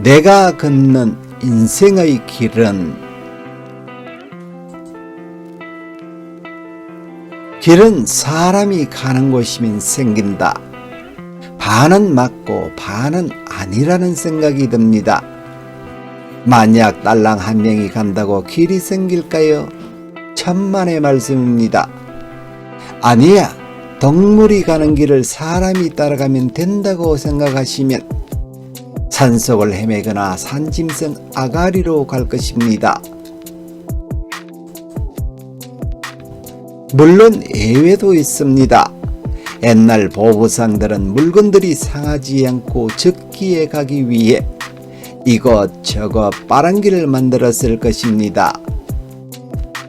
내가 걷는 인생의 길은 길은 사람이 가는 곳이면 생긴다. 반은 맞고 반은 아니라는 생각이 듭니다. 만약 딸랑 한 명이 간다고 길이 생길까요? 천만의 말씀입니다. 아니야. 동물이 가는 길을 사람이 따라가면 된다고 생각하시면 산속을 헤매거나 산짐승 아가리로 갈 것입니다. 물론 예외도 있습니다. 옛날 보부상들은 물건들이 상하지 않고 적기에 가기 위해 이것저것 빠른 길을 만들었을 것입니다.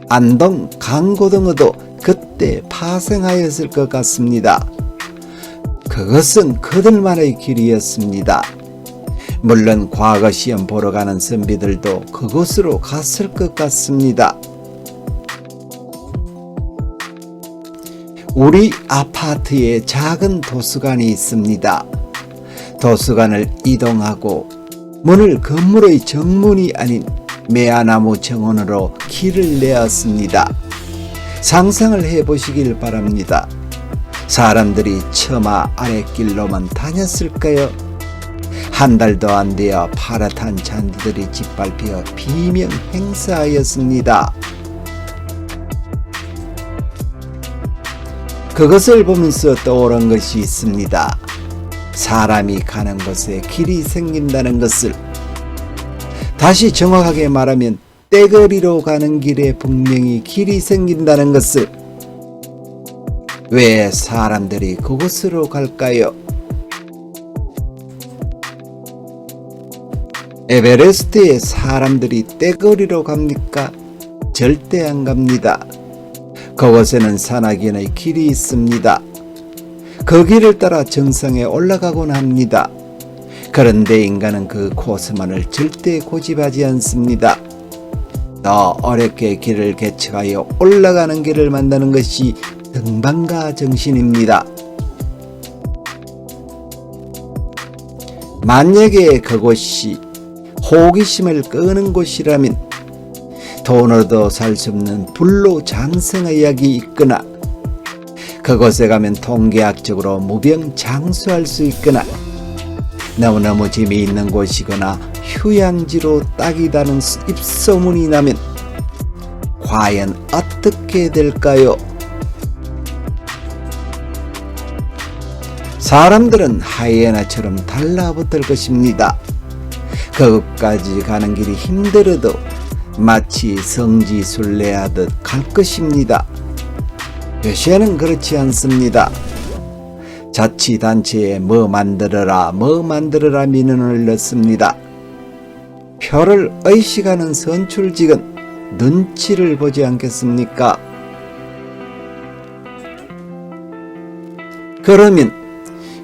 안동 강고등어도 그때 파생하였을 것 같습니다. 그것은 그들만의 길이었습니다. 물론 과거 시험 보러 가는 선비들도 그곳으로 갔을 것 같습니다. 우리 아파트에 작은 도서관이 있습니다. 도서관을 이동하고 문을 건물의 정문이 아닌 매화나무 정원으로 길을 내었습니다. 상상을 해보시길 바랍니다. 사람들이 처마 아랫길로만 다녔을까요? 한 달도 안 되어 파랗한 잔디들이 짓밟혀 비명 행사하였습니다. 그것을 보면서 떠오른 것이 있습니다. 사람이 가는 곳에 길이 생긴다는 것을 다시 정확하게 말하면 떼거리로 가는 길에 분명히 길이 생긴다는 것을 왜 사람들이 그곳으로 갈까요? 에베레스트에 사람들이 떼거리로 갑니까? 절대 안 갑니다. 그곳에는 산악인의 길이 있습니다. 그 길을 따라 정상에 올라가곤 합니다. 그런데 인간은 그 코스만을 절대 고집하지 않습니다. 더 어렵게 길을 개척하여 올라가는 길을 만드는 것이 등반가 정신입니다. 만약에 그곳이 호기심을 끄는 곳이라면 돈으로도 살 수 없는 불로 장생의 약이 있거나 그곳에 가면 통계학적으로 무병장수할 수 있거나 너무너무 재미있는 곳이거나 휴양지로 딱이다는 입소문이 나면 과연 어떻게 될까요? 사람들은 하이에나처럼 달라붙을 것입니다. 그것까지 가는 길이 힘들어도 마치 성지 순례하듯 갈 것입니다. 요새는 그렇지 않습니다. 자치단체에 뭐 만들어라 뭐 만들어라 민원을 넣습니다. 표를 의식하는 선출직은 눈치를 보지 않겠습니까? 그러면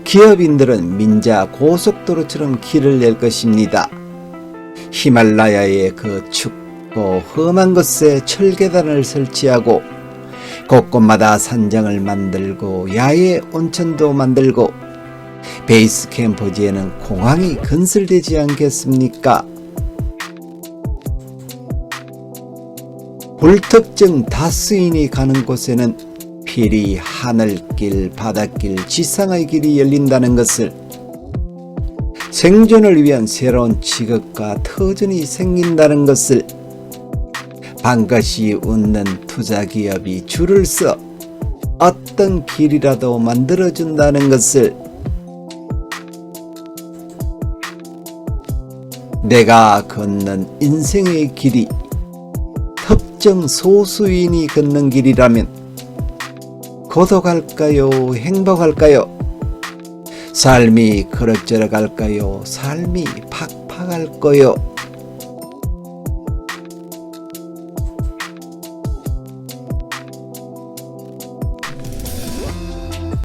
기업인들은 민자 고속도로처럼 길을 낼 것입니다. 히말라야의 그 춥고 험한 곳에 철계단을 설치하고 곳곳마다 산장을 만들고 야외 온천도 만들고 베이스 캠프지에는 공항이 건설되지 않겠습니까? 불특정 다수인이 가는 곳에는 필히 하늘길, 바닷길, 지상의 길이 열린다는 것을 생존을 위한 새로운 직업과 터전이 생긴다는 것을 반드시 웃는 투자기업이 줄을 서 어떤 길이라도 만들어준다는 것을 내가 걷는 인생의 길이 특정 소수인이 걷는 길이라면 고독할까요? 행복할까요? 삶이 그럭저럭 할까요? 삶이 팍팍할까요?